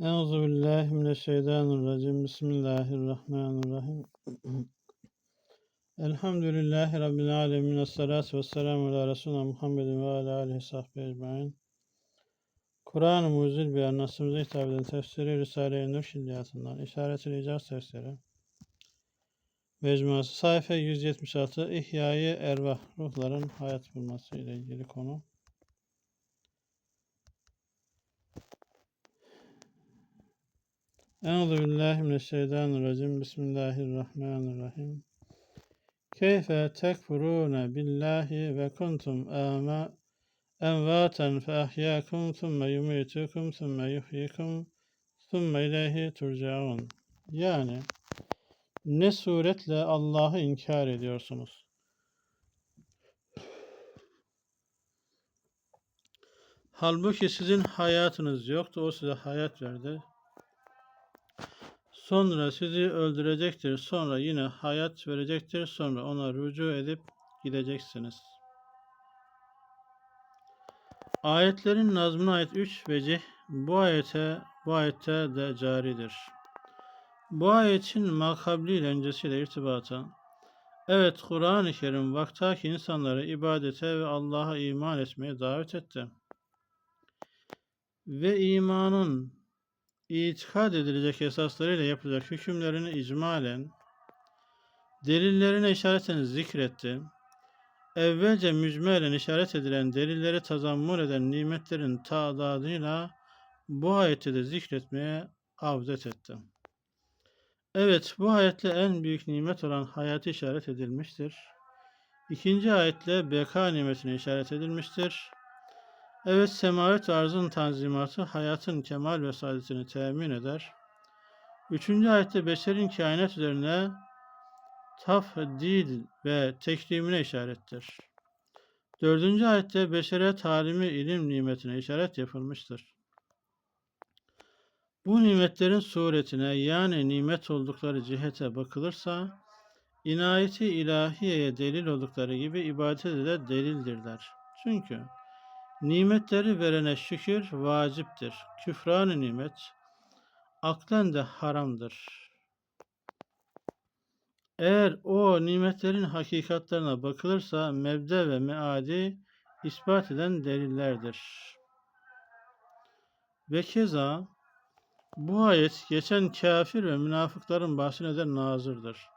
Euzu billahi mineşşeytanirracim. Bismillahirrahmanirrahim. Elhamdülillahi rabbil alamin. Essalatu vesselamu ala resulina Muhammedin ve ala alihi sahbihi ecmaîn. Kur'an-ı Mucizül Beyan nasımıza hitap eden tefsiri Risale-i Nur Şilliyatından İşaret-i İcaz tefsiri Mecmuası sayfa 176 İhyai Ervah Ruhların Hayat Bulması ile ilgili konu. Euzu billahi mineşşeytanirracim. Bismillahirrahmanirrahim. Keyfe tekfurune billahi ve kuntum ama envaten fe ahyâkum thumme yumitukum thumme yuhyikum thumme ileyhi turcaun. Yani ne suretle Allah'ı inkar ediyorsunuz? Halbuki sizin hayatınız yoktu. O size hayat verdi. Sonra sizi öldürecektir. Sonra yine hayat verecektir. Sonra ona rücu edip gideceksiniz. Ayetlerin nazmına ait üç vecih bu ayete bu ayette de caridir. Bu ayetin makabli ile öncesiyle irtibata Evet Kur'an-ı Kerim vaktaki insanları ibadete ve Allah'a iman etmeye davet etti. Ve imanın itikad edilecek esaslarıyla yapılacak hükümlerini icmalen, delillerine işareten zikretti. Evvelce mücmelen işaret edilen delilleri tazammun eden nimetlerin tadadıyla bu ayette de zikretmeye avdet etti. Evet, bu ayetle en büyük nimet olan hayatı işaret edilmiştir. İkinci ayetle beka nimetine işaret edilmiştir. Evet, semavet ve arzın tanzimatı hayatın kemal ve saadetini temin eder. Üçüncü ayette beşerin kainat üzerine tafdil ve tekrimine işarettir. Dördüncü ayette beşere talimi ilim nimetine işaret yapılmıştır. Bu nimetlerin suretine yani nimet oldukları cihete bakılırsa, inayeti ilahiyeye delil oldukları gibi ibadete de delildirler. Çünkü Nimetleri verene şükür vaciptir. Küfran-ı nimet aklen de haramdır. Eğer o nimetlerin hakikatlerine bakılırsa mebde ve meadi ispat eden delillerdir. Ve keza bu ayet geçen kafir ve münafıkların bahsine de nazırdır.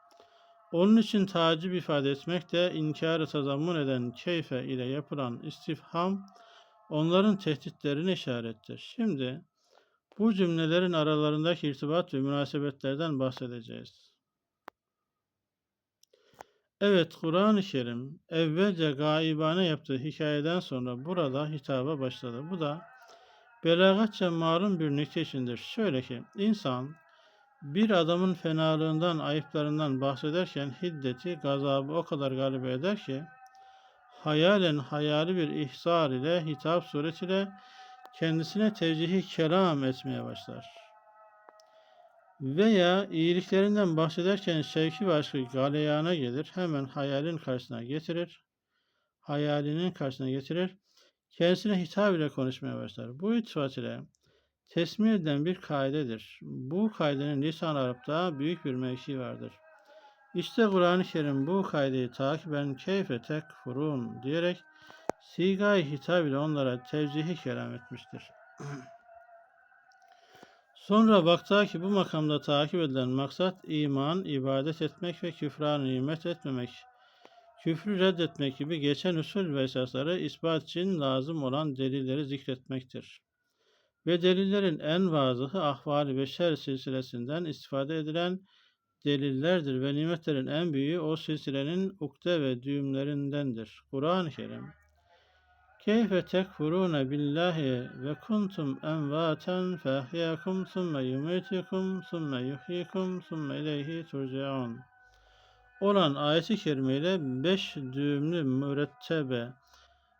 Onun için tacip ifade etmek de inkarı tazammun eden keyfe ile yapılan istifham onların tehditlerine işarettir. Şimdi bu cümlelerin aralarındaki irtibat ve münasebetlerden bahsedeceğiz. Evet, Kur'an-ı Kerim evvelce gaibane yaptığı hikayeden sonra burada hitaba başladı. Bu da belagatça marun bir nükte içindir. Şöyle ki, insan bir adamın fenalığından, ayıplarından bahsederken hiddeti, gazabı o kadar galip eder ki, hayalen hayali bir ihsar ile hitap suretiyle kendisine tevcihi kelam etmeye başlar. Veya iyiliklerinden bahsederken şevki ve aşkı galeyana gelir, hemen hayalin karşısına getirir, hayalinin karşısına getirir, kendisine hitap ile konuşmaya başlar. Bu iltifat ile tesmih edilen bir kaidedir. Bu kaidenin lisan Arap'ta büyük bir mevki vardır. İşte Kur'an-ı Kerim bu kaydeyi takiben keyfe tekfurun diyerek sigay hitap ile onlara tevcihi kelam etmiştir. Sonra bakta ki bu makamda takip edilen maksat iman, ibadet etmek ve küfran nimet etmemek, küfrü reddetmek gibi geçen usul ve esasları ispat için lazım olan delilleri zikretmektir. Ve delillerin en vazıhı ahvali beşer silsilesinden istifade edilen delillerdir ve nimetlerin en büyüğü o silsilenin ukde ve düğümlerindendir. Kur'an-ı Kerim Keyfe tekfurune billahi ve kuntum envaten fehyakum thumme yumitukum thumme yuhyikum thumme ileyhi turcaun olan ayeti kerimeyle beş düğümlü mürettebe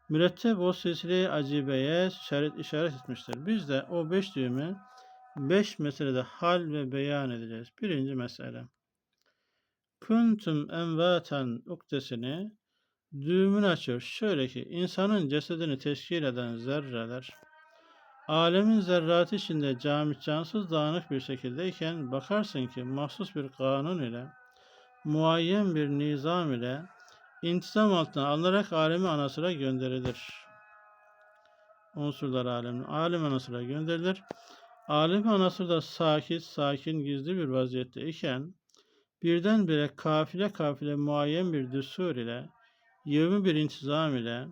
müretteb o silsile acibeye işaret etmiştir. Biz de o beş düğümü Beş meselede hal ve beyan edeceğiz. Birinci mesele. Kuntum envaten uktesini düğümünü açıyor. Şöyle ki insanın cesedini teşkil eden zerreler Alemin zerratı içinde camit cansız dağınık bir şekildeyken bakarsın ki mahsus bir kanun ile muayyen bir nizam ile intizam altına alınarak alemi anasıra gönderilir. Unsurlar alemin alem anasıra gönderilir. Alem anasır da sakit, sakin, gizli bir vaziyette iken birdenbire kafile kafile muayyen bir düstur ile yevmi bir intizam ile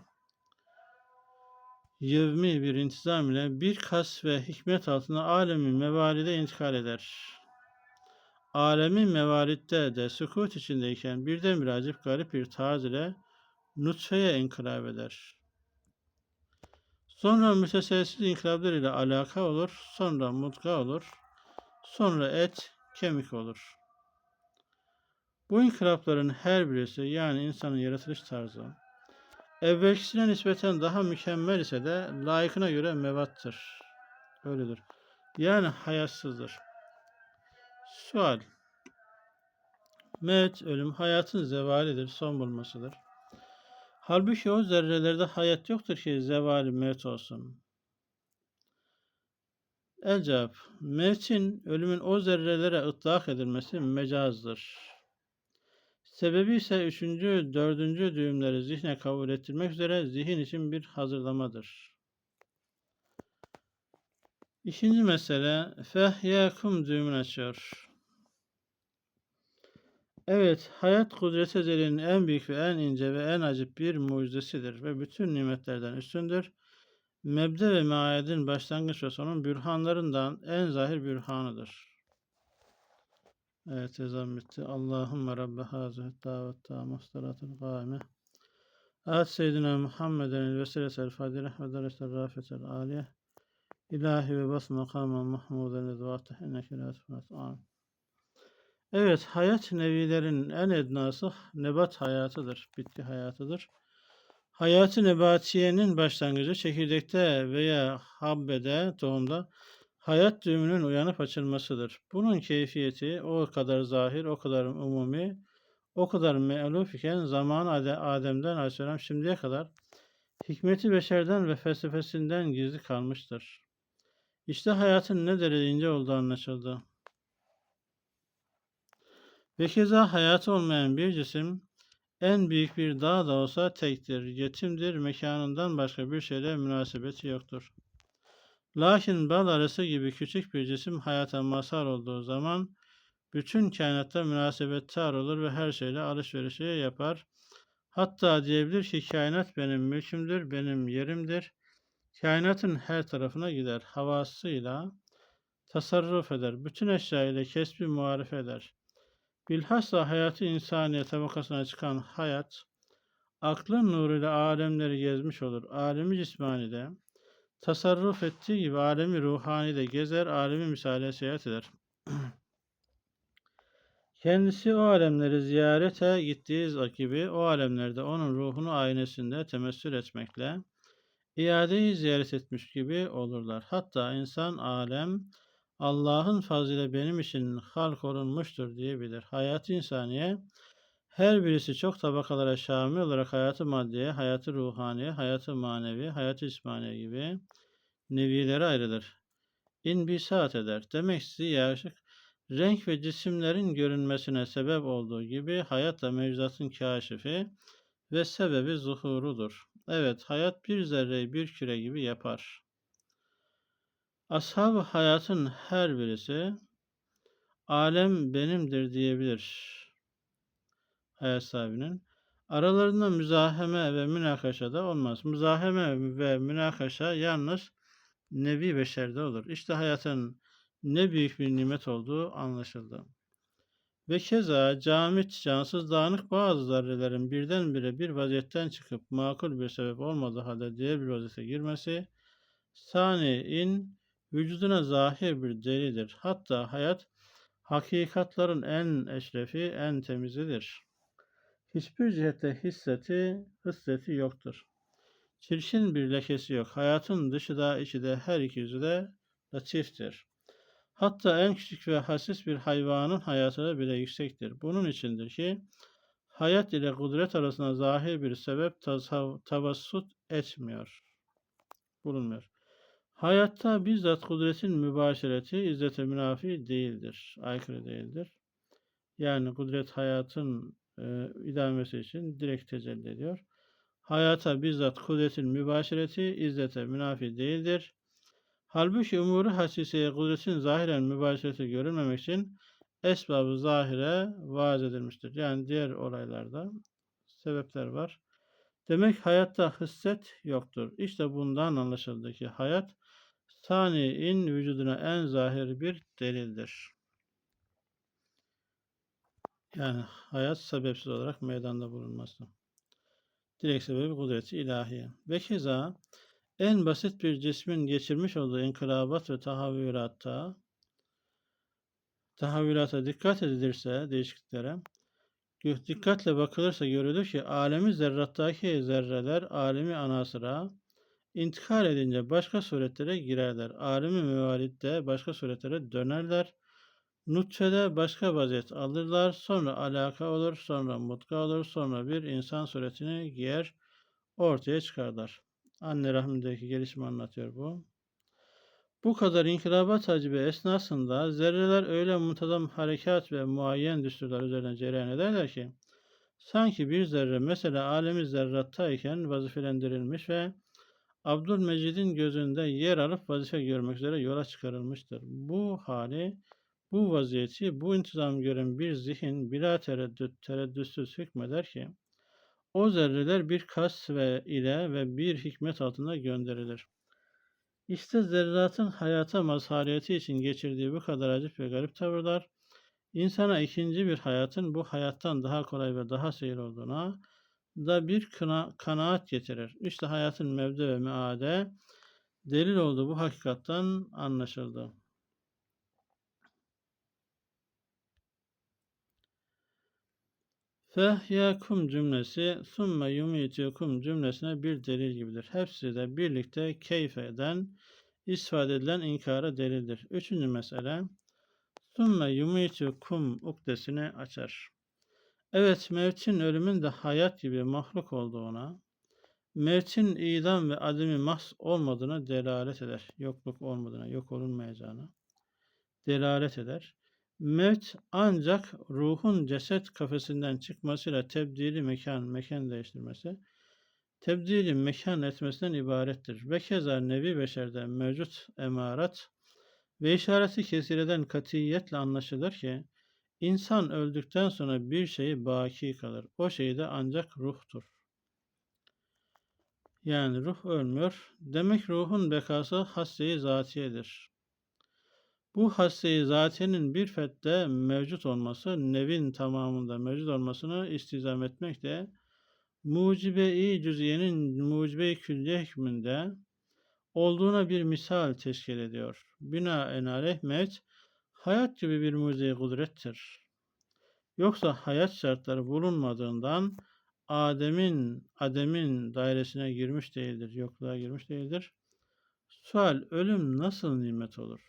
yevmi bir intizam ile bir kas ve hikmet altında alemin mevalide intikal eder. Alemin mevalitte de sükut içindeyken birdenbire acip garip bir tarz ile nutfeye inkılap eder. Sonra müteselsiz inkılaplar ile alaka olur, sonra mutka olur, sonra et, kemik olur. Bu inkılapların her birisi yani insanın yaratılış tarzı, evvelkisine nispeten daha mükemmel ise de layıkına göre mevattır. Öyledir. Yani hayatsızdır. Sual. Mevt, ölüm hayatın zevalidir, son bulmasıdır. Halbuki o zerrelerde hayat yoktur ki zevali mevt olsun. El. Mevtin, ölümün o zerrelere ıtlak edilmesi mecazdır. Sebebi ise üçüncü, dördüncü düğümleri zihne kabul ettirmek üzere zihin için bir hazırlamadır. İkinci mesele fehyakum düğümünü açıyor. Evet, hayat kudret ezelinin en büyük ve en ince ve en acip bir mucizesidir ve bütün nimetlerden üstündür. Mebde ve maayedin başlangıç ve sonun bürhanlarından en zahir bürhanıdır. Evet, ezan bitti. Allahümme Rabbe hazret davet tamme salatul gâime. At seyyidina Muhammeden vesilesel fadile ve deresetel rafetel aliye. İlahi ve bas makamen mahmuden ezvatih enneke la tufat. Amin. Evet, hayat nevilerin en ednası nebat hayatıdır, bitki hayatıdır. Hayatı nebatiyenin başlangıcı çekirdekte veya habbede, tohumda hayat düğümünün uyanıp açılmasıdır. Bunun keyfiyeti o kadar zahir, o kadar umumi, o kadar me'luf iken zaman Adem'den Aleyhisselam şimdiye kadar hikmeti beşerden ve felsefesinden gizli kalmıştır. İşte hayatın ne derece ince olduğu anlaşıldı. Ve keza hayatı olmayan bir cisim en büyük bir dağ da olsa tektir, yetimdir, mekanından başka bir şeyle münasebeti yoktur. Lakin bal arası gibi küçük bir cisim hayata mazhar olduğu zaman bütün kainatta münasebettar olur ve her şeyle alışverişi yapar. Hatta diyebilir ki kainat benim mülkümdür, benim yerimdir. Kainatın her tarafına gider. Havasıyla tasarruf eder. Bütün eşya ile kesbi muharif eder. Bilhassa hayatı insaniye tabakasına çıkan hayat, aklın nuruyla alemleri gezmiş olur. Alemi cismanide, tasarruf ettiği gibi alemi ruhani de gezer, alemi misale seyahat eder. Kendisi o alemleri ziyarete gittiği gibi o alemlerde onun ruhunu aynesinde temessül etmekle iadeyi ziyaret etmiş gibi olurlar. Hatta insan alem Allah'ın fazlıyla benim için halk olunmuştur diyebilir. Hayat insaniye her birisi çok tabakalara şamil olarak hayatı maddeye, hayatı ruhaniye, hayatı manevi, hayatı ismaniye gibi nevilere ayrılır. İnbisat eder. Demek ziyarışık renk ve cisimlerin görünmesine sebep olduğu gibi hayat da mevzuatın kaşifi ve sebebi zuhurudur. Evet, hayat bir zerreyi bir küre gibi yapar. Ashab hayatın her birisi alem benimdir diyebilir hayat sahibinin. Aralarında müzaheme ve münakaşa da olmaz. Müzaheme ve münakaşa yalnız nevi beşerde olur. İşte hayatın ne büyük bir nimet olduğu anlaşıldı. Ve keza camit, cansız, dağınık bazı zarrelerin birdenbire bir vaziyetten çıkıp makul bir sebep olmadığı halde diğer bir vaziyete girmesi, sani'in vücuduna zahir bir delidir. Hatta hayat hakikatların en eşrefi, en temizidir. Hiçbir cihette hisseti, hisseti yoktur. Çirkin bir lekesi yok. Hayatın dışı da içi de her iki yüzü de latiftir. Hatta en küçük ve hassiz bir hayvanın hayatı bile yüksektir. Bunun içindir ki hayat ile kudret arasında zahir bir sebep tavassut etmiyor. Bulunmuyor. Hayatta bizzat kudretin mübaşereti izzete münafi değildir, aykırı değildir. Yani kudret hayatın e, idamesi için direkt tecelli ediyor. Hayata bizzat kudretin mübaşereti izzete münafi değildir. Halbuki umuru hasiseye kudretin zahiren mübaşereti görülmemek için esbabı zahire vaaz edilmiştir. Yani diğer olaylarda sebepler var. Demek hayatta hisset yoktur. İşte bundan anlaşıldı ki hayat sani'in vücuduna en zahir bir delildir. Yani hayat sebepsiz olarak meydanda bulunması. Direkt sebebi kudreti ilahiye. Ve keza en basit bir cismin geçirmiş olduğu inkılabat ve tahavvülatta tahavvülata dikkat edilirse değişikliklere dikkatle bakılırsa görülür ki alemi zerrattaki zerreler alemi anasıra intikal edince başka suretlere girerler. Alemi müvalidde başka suretlere dönerler. Nutfede başka vaziyet alırlar. Sonra alaka olur, sonra mutka olur, sonra bir insan suretini giyer, ortaya çıkarlar. Anne rahmindeki gelişimi anlatıyor bu. Bu kadar inkılaba tacibe esnasında zerreler öyle muntazam harekat ve muayyen düsturlar üzerine cereyan ederler ki sanki bir zerre mesela alemi zerrattayken vazifelendirilmiş ve Abdülmecid'in gözünde yer alıp vazife görmek üzere yola çıkarılmıştır. Bu hali, bu vaziyeti, bu intizam gören bir zihin bila tereddüt, tereddütsüz hükmeder ki o zerreler bir kas ve ile ve bir hikmet altında gönderilir. İşte zerratın hayata mazhariyeti için geçirdiği bu kadar acip ve garip tavırlar, insana ikinci bir hayatın bu hayattan daha kolay ve daha seyir olduğuna da bir kına, kanaat getirir. İşte hayatın mevde ve meade delil olduğu bu hakikattan anlaşıldı. Fehyakum cümlesi sümme yumitukum cümlesine bir delil gibidir. Hepsi de birlikte keyfeden istifade edilen inkara delildir. Üçüncü mesele sümme yumitukum ukdesini açar. Evet, mevtin ölümün de hayat gibi mahluk olduğuna, mevtin idam ve ademi mahs olmadığına delalet eder. Yokluk olmadığına, yok olunmayacağına delalet eder. Mevt ancak ruhun ceset kafesinden çıkmasıyla tebdili mekan, mekan değiştirmesi, tebdili mekan etmesinden ibarettir. Ve keza nevi beşerde mevcut emarat ve işareti kesireden katiyetle anlaşılır ki, insan öldükten sonra bir şey baki kalır. O şey de ancak ruhtur. Yani ruh ölmüyor. Demek ruhun bekası hasse-i zatiyedir. Bu hasse-i zatiyenin bir fette mevcut olması, nevin tamamında mevcut olmasını istizam etmek de mucibe-i cüziyenin mucibe-i külliye hükmünde olduğuna bir misal teşkil ediyor. Binaenaleyh mevt, hayat gibi bir mucize kudrettir. Yoksa hayat şartları bulunmadığından Adem'in Adem'in dairesine girmiş değildir, yokluğa girmiş değildir. Sual, ölüm nasıl nimet olur?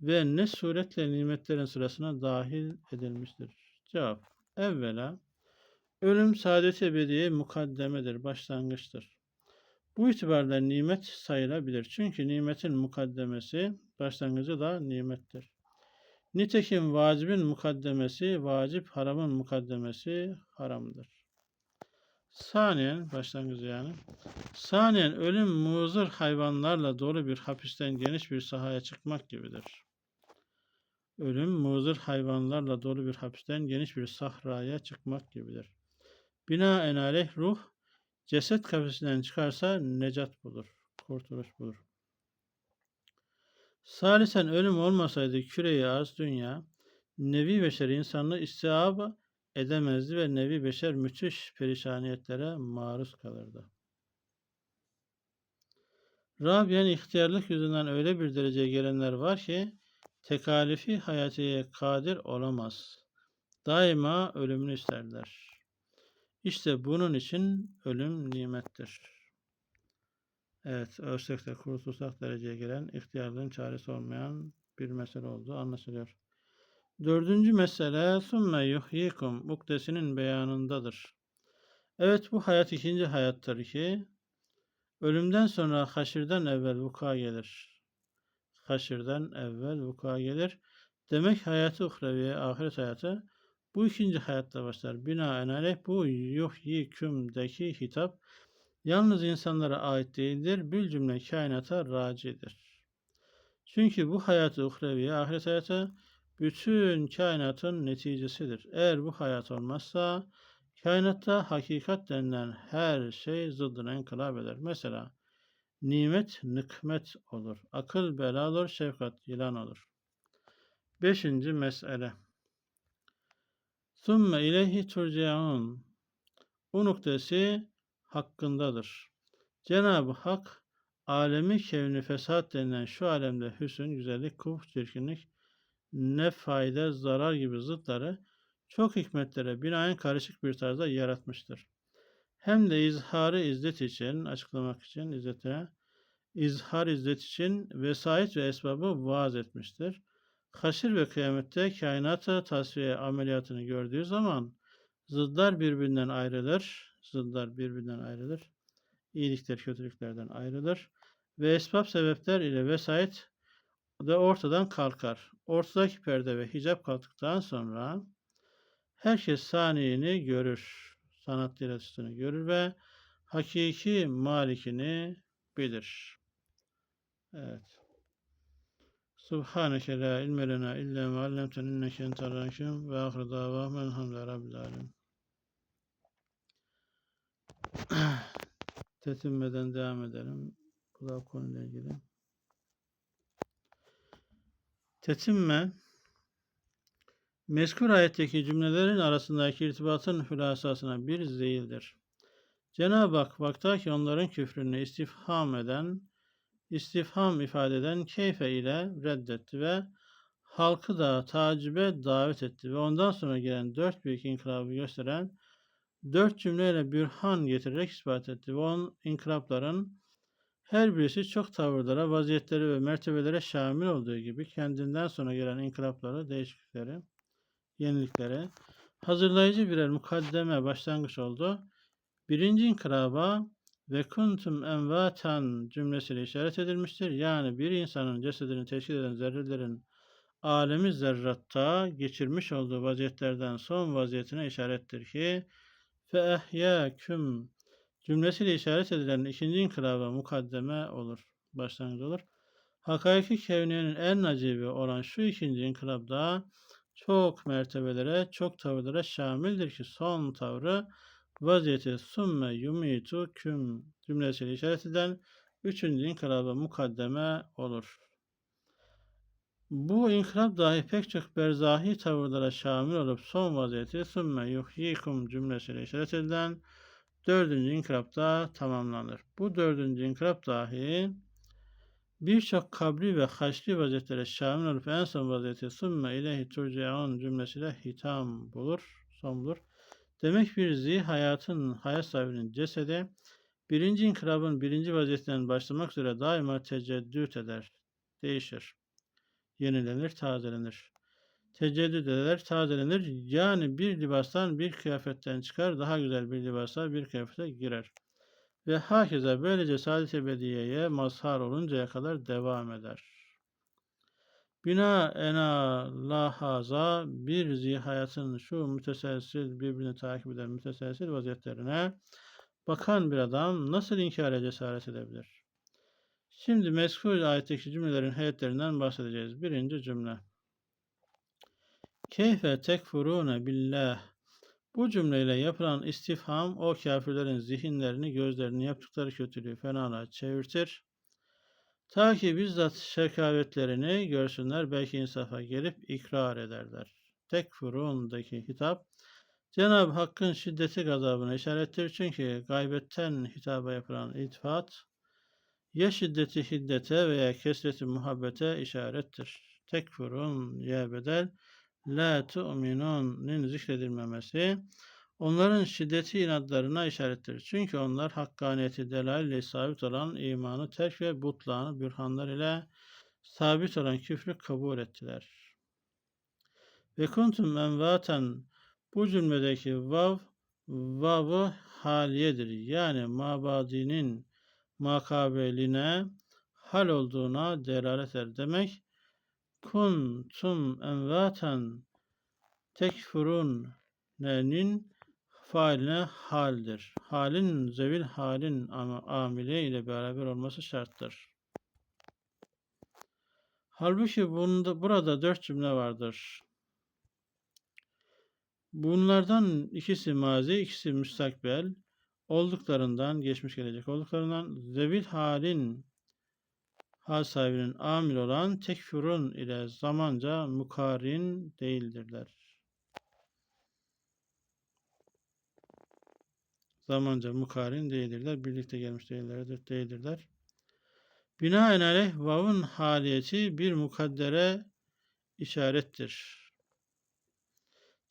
Ve ne suretle nimetlerin sırasına dahil edilmiştir? Cevap, evvela, ölüm saadet ebediye mukaddemedir, başlangıçtır. Bu itibarla nimet sayılabilir. Çünkü nimetin mukaddemesi, başlangıcı da nimettir. Nitekim vacibin mukaddemesi, vacip haramın mukaddemesi haramdır. Saniyen, başlangıcı yani. Saniyen ölüm muzır hayvanlarla dolu bir hapisten geniş bir sahaya çıkmak gibidir. Ölüm muzır hayvanlarla dolu bir hapisten geniş bir sahraya çıkmak gibidir. Binaenaleyh ruh ceset kafesinden çıkarsa necat bulur, kurtuluş bulur. Salisen ölüm olmasaydı küreyi arz dünya, nevi beşer insanlığı istihab edemezdi ve nevi beşer müthiş perişaniyetlere maruz kalırdı. Rabia'nın ihtiyarlık yüzünden öyle bir dereceye gelenler var ki tekalifi hayatiye kadir olamaz. Daima ölümünü isterler. İşte bunun için ölüm nimettir. Evet, ölsek de kurtulsak dereceye gelen, ihtiyarlığın çaresi olmayan bir mesele olduğu anlaşılıyor. Dördüncü mesele sümme yuhyikum ukdesinin beyanındadır. Evet bu hayat ikinci hayattır ki Ölümden sonra haşirden evvel vuku'a gelir. Haşirden evvel vuku'a gelir. Demek hayatı uhreviye, ahiret hayatı bu ikinci hayatta başlar. Binaenaleyh bu yuhyikümdeki hitap yalnız insanlara ait değildir. Bir cümle kainata racidir. Çünkü bu hayatı uhreviye, ahiret hayatı bütün kainatın neticesidir. Eğer bu hayat olmazsa kainatta hakikat denilen her şey zıddına inkılap eder. Mesela nimet nikmet olur. Akıl bela olur, şefkat yılan olur. Beşinci mesele. Sümme ileyhi turcaun. Bu noktası hakkındadır. Cenab-ı Hak alemi kevni fesat denilen şu alemde hüsün, güzellik, kuf, çirkinlik, ne fayda, zarar gibi zıtları çok hikmetlere binaen karışık bir tarzda yaratmıştır. Hem de izharı izzet için, açıklamak için izzete, izhar izzet için vesait ve esbabı vaaz etmiştir. Haşir ve kıyamette kainatı tasfiye ameliyatını gördüğü zaman zıdlar birbirinden ayrılır. Zıdlar birbirinden ayrılır. İyilikler kötülüklerden ayrılır. Ve esbab sebepler ile vesait de ortadan kalkar. Ortadaki perde ve hicap kalktıktan sonra herkes saniyini görür. Sanat yaratısını görür ve hakiki malikini bilir. Evet. Subhaneke la ilme lena illa ma allamtena inneke entel ve ahir davahum elhamdülillahi rabbil alamin. Tetinmeden devam edelim. Bu da konuyla ilgili. Tetinme Mezkur ayetteki cümlelerin arasındaki irtibatın hülasasına bir zeyildir. Cenab-ı Hak vakta ki onların küfrünü istifham eden, istifham ifade eden keyfe ile reddetti ve halkı da tacibe davet etti ve ondan sonra gelen dört büyük inkılabı gösteren dört cümleyle bürhan getirerek ispat etti ve on inkılapların her birisi çok tavırlara, vaziyetleri ve mertebelere şamil olduğu gibi kendinden sonra gelen inkılapları, değişiklikleri, yeniliklere hazırlayıcı birer mukaddeme başlangıç oldu. Birinci inkılaba ve kuntum envatan cümlesiyle işaret edilmiştir. Yani bir insanın cesedini teşkil eden zerrelerin alemi zerratta geçirmiş olduğu vaziyetlerden son vaziyetine işarettir ki fe ehyâküm cümlesiyle işaret edilen ikinci inkılaba mukaddeme olur, başlangıç olur. Hakiki kevniyenin en acibi olan şu ikinci inkılapta çok mertebelere, çok tavırlara şamildir ki son tavrı vaziyeti summe yumitu küm cümlesiyle işaret eden üçüncü inkılaba mukaddeme olur. Bu inkılap dahi pek çok berzahi tavırlara şamil olup son vaziyeti summe yuhyikum cümlesiyle işaret edilen dördüncü inkılapta tamamlanır. Bu dördüncü inkılap dahi birçok kabri ve haşli vaziyetlere şamil olup en son vaziyeti sümme ileyhi turcaun cümlesiyle hitam bulur, son bulur. Demek bir zi hayatın, hayat sahibinin cesedi birinci inkılabın birinci vaziyetinden başlamak üzere daima teceddüt eder, değişir, yenilenir, tazelenir. Teceddüt eder, tazelenir. Yani bir libastan, bir kıyafetten çıkar, daha güzel bir libasa, bir kıyafete girer ve hakeza böylece saadet ebediyeye mazhar oluncaya kadar devam eder. Bina ena lahaza bir zihayatın şu müteselsil birbirini takip eden müteselsil vaziyetlerine bakan bir adam nasıl inkara cesaret edebilir? Şimdi meskul ayetteki cümlelerin heyetlerinden bahsedeceğiz. Birinci cümle. Keyfe tekfurune billah bu cümleyle yapılan istifham o kafirlerin zihinlerini, gözlerini yaptıkları kötülüğü fenalığa çevirtir. Ta ki bizzat şekavetlerini görsünler, belki insafa gelip ikrar ederler. Tekfurun'daki hitap, Cenab-ı Hakk'ın şiddeti gazabına işarettir. Çünkü gaybetten hitaba yapılan iltifat, ya şiddeti hiddete veya kesreti muhabbete işarettir. Tekfurun ya bedel, la tu'minun'nin zikredilmemesi onların şiddeti inatlarına işarettir. Çünkü onlar hakkaniyeti delaille sabit olan imanı terk ve butlanı bürhanlar ile sabit olan küfrü kabul ettiler. Ve kuntum envaten bu cümledeki vav vavı haliyedir. Yani mabadinin makabeline hal olduğuna delalet eder. Demek kuntum envaten tekfurun nenin failine haldir. Halin zevil halin amile ile beraber olması şarttır. Halbuki bunda, burada dört cümle vardır. Bunlardan ikisi mazi, ikisi müstakbel olduklarından, geçmiş gelecek olduklarından zevil halin hal sahibinin amil olan tekfurun ile zamanca mukarin değildirler. Zamanca mukarin değildirler. Birlikte gelmiş değillerdir, değildirler. Binaenaleyh vavun haliyeti bir mukaddere işarettir.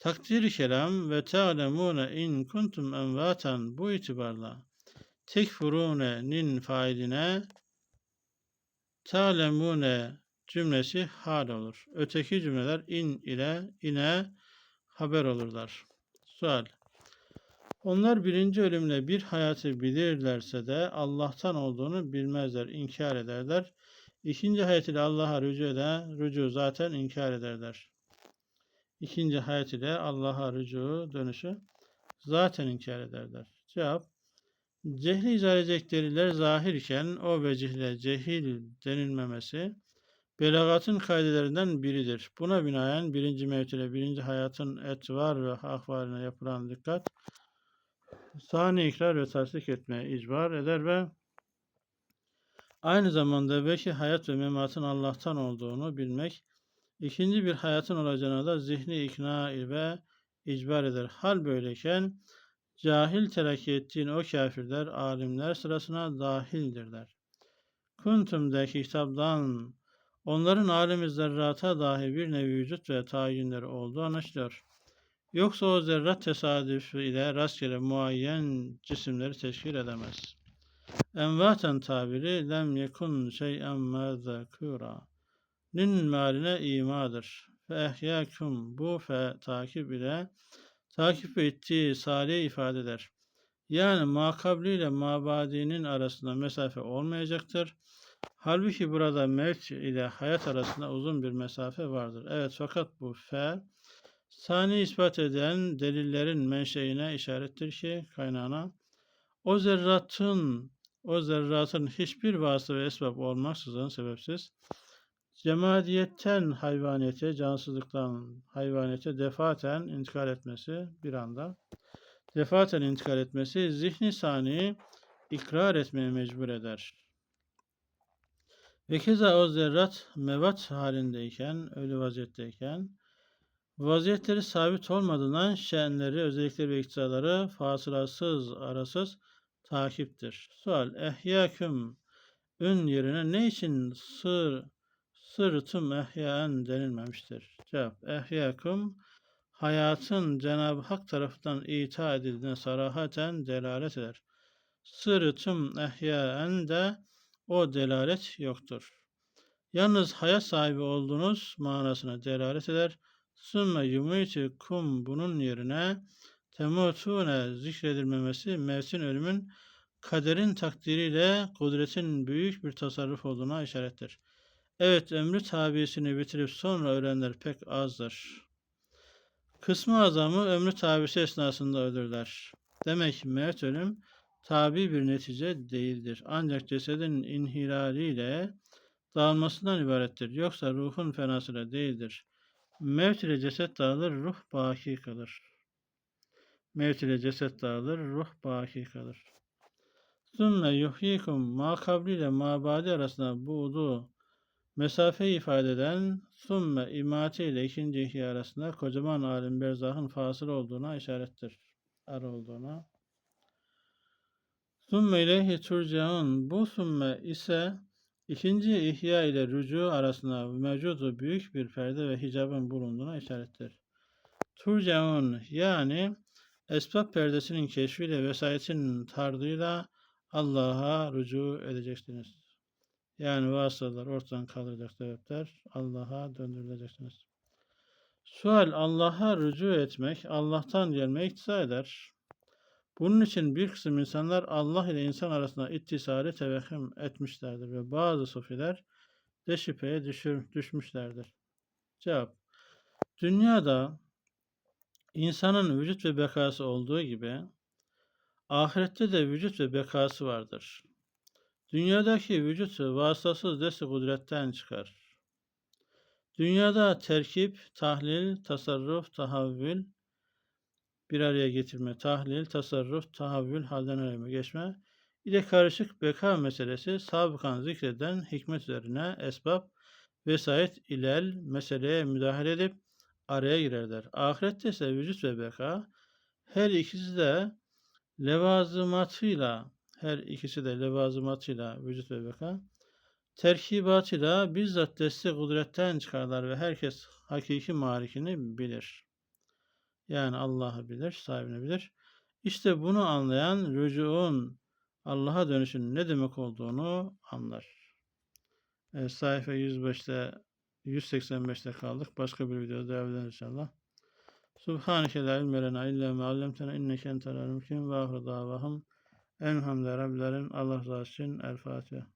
Takdiri kelam ve te'alemune in kuntum envatan bu itibarla tekfurune'nin failine ta'lemune cümlesi hal olur. Öteki cümleler in ile ine haber olurlar. Sual. Onlar birinci ölümle bir hayatı bilirlerse de Allah'tan olduğunu bilmezler, inkar ederler. İkinci hayat ile Allah'a rücu eden, rücu zaten inkar ederler. İkinci hayat ile Allah'a rücu dönüşü zaten inkar ederler. Cevap Cehli izah edecekler zahir iken o vecihle cehil denilmemesi belagatın kaidelerinden biridir. Buna binaen birinci mevt ile birinci hayatın etvar ve ahvaline yapılan dikkat sani ikrar ve tasdik etmeye icbar eder ve aynı zamanda belki hayat ve mematın Allah'tan olduğunu bilmek, ikinci bir hayatın olacağına da zihni ikna ve icbar eder. Hal böyleyken cahil terakki ettiğin o kafirler alimler sırasına dahildirler. Kuntum'daki kitaptan onların alemi zerrata dahi bir nevi vücut ve tayinleri olduğu anlaşılıyor. Yoksa o zerrat tesadüf ile rastgele muayyen cisimleri teşkil edemez. Envaten tabiri lem yekun şey'en mezekura. Nin maline imadır. Fe ehyâkum bu fe takip ile takip ettiği salih ifade eder. Yani makabli ile mabadinin arasında mesafe olmayacaktır. Halbuki burada mevt ile hayat arasında uzun bir mesafe vardır. Evet fakat bu fe Sani ispat eden delillerin menşeine işarettir ki kaynağına o zerratın o zerratın hiçbir vasıta ve esbab olmaksızın sebepsiz cemadiyetten hayvaniyete, cansızlıktan hayvaniyete defaten intikal etmesi bir anda defaten intikal etmesi zihni sani ikrar etmeye mecbur eder. Ve keza o zerrat mevat halindeyken, ölü vaziyetteyken Vaziyetleri sabit olmadığından şenleri, özellikleri ve iktidarları fasılasız, arasız takiptir. Sual. Ehyaküm ün yerine ne için sır sırtım ehyaen denilmemiştir? Cevap. Ehyaküm hayatın Cenab-ı Hak tarafından ita edildiğine sarahaten delalet eder. Sırtım ehyaen de o delalet yoktur. Yalnız hayat sahibi olduğunuz manasına delalet eder. Sümme kum bunun yerine temutune zikredilmemesi mevsim ölümün kaderin takdiriyle kudretin büyük bir tasarruf olduğuna işarettir. Evet ömrü tabisini bitirip sonra ölenler pek azdır. Kısmı azamı ömrü tabisi esnasında ölürler. Demek ki mevt ölüm tabi bir netice değildir. Ancak cesedin inhilaliyle dağılmasından ibarettir. Yoksa ruhun fenasıyla değildir. Mevt ile ceset dağılır, ruh baki kalır. Mevt ile ceset dağılır, ruh baki kalır. Sümme yuhyikum ma kabli ile ma badi arasında buğdu mesafe ifade eden sümme imati ile ikinci ihya arasında kocaman alim berzahın fasıl olduğuna işarettir. Ar olduğuna. Sümme ileyhi turcaun. Bu sümme ise İkinci ihya ile rücu arasında mevcudu büyük bir perde ve hicabın bulunduğuna işarettir. Turcaun yani esbab perdesinin keşfiyle vesayetin tardıyla Allah'a rücu edeceksiniz. Yani vasıtalar ortadan kalacak sebepler Allah'a döndürüleceksiniz. Sual Allah'a rücu etmek, Allah'tan gelmeye iktiza eder. Bunun için bir kısım insanlar Allah ile insan arasında ittisali tevehhüm etmişlerdir ve bazı sufiler de şüpheye düşür, düşmüşlerdir. Cevap. Dünyada insanın vücut ve bekası olduğu gibi ahirette de vücut ve bekası vardır. Dünyadaki vücut vasıtasız desti kudretten çıkar. Dünyada terkip, tahlil, tasarruf, tahavvül, bir araya getirme, tahlil, tasarruf, tahavvül, halden aleme geçme ile karışık beka meselesi sabıkan zikreden hikmet üzerine esbab vesayet ilel meseleye müdahale edip araya girerler. Ahirette ise vücut ve beka her ikisi de levazımatıyla her ikisi de levazımatıyla vücut ve beka terkibatıyla bizzat desti kudretten çıkarlar ve herkes hakiki malikini bilir. Yani Allah'ı bilir, sahibini bilir. İşte bunu anlayan rücuun Allah'a dönüşün ne demek olduğunu anlar. Evet, sayfa 105'te 185'te kaldık. Başka bir videoda ederiz inşallah. Subhaneke la ilme lena illa ma allamtena inneke entel alim hakim ve ahir davahum. Elhamdülillahi Rabbil alemin. Allah razı olsun. El Fatiha.